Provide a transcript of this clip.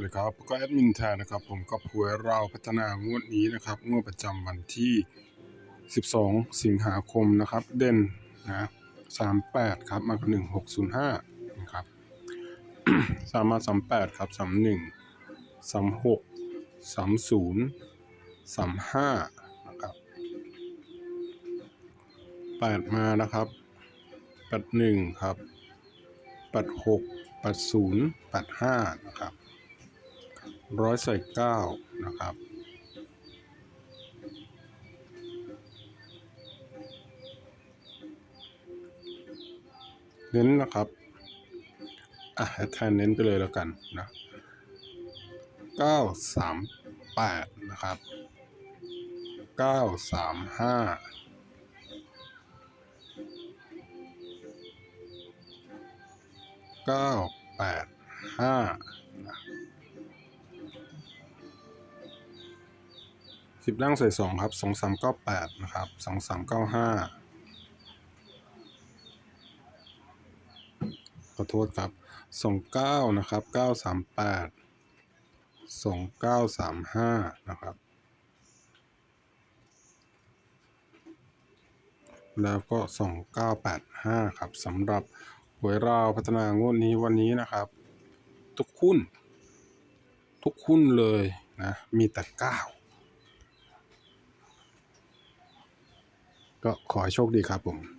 สวัสดีครับก็แอดมินแทนนะครับ ผมก็พวยเราพัฒนางวดนี้นะครับ งวดประจำวันที่ 12 สิงหาคมนะครับ เด่นนะ38 ครับ มากกว่า1605 นะครับสามารถ38ครับ31 36 30 35นะครับ8มานะครับ81ครับ86 80 85นะครับ ร้อยใส่เก้านะครับ เน้นนะครับ อะแทนเน้นไปเลยแล้วกันนะเก้าสามแปดนะครับเก้าสามห้าเก้าแปดห้า สิบล่างใส่สองครับสองสามเก้าแปดนะครับสองสามเก้าห้าขอโทษครับสองเก้านะครับเก้าสามแปดสองเก้าสามห้านะครับ แล้วก็สองเก้าแปดห้าครับสำหรับหวยราวพัฒนางวดนี้วันนี้นะครับ ทุกหุ้นทุกหุ้นเลยนะ มีแต่เก้า ก็ขอให้โชคดีครับผม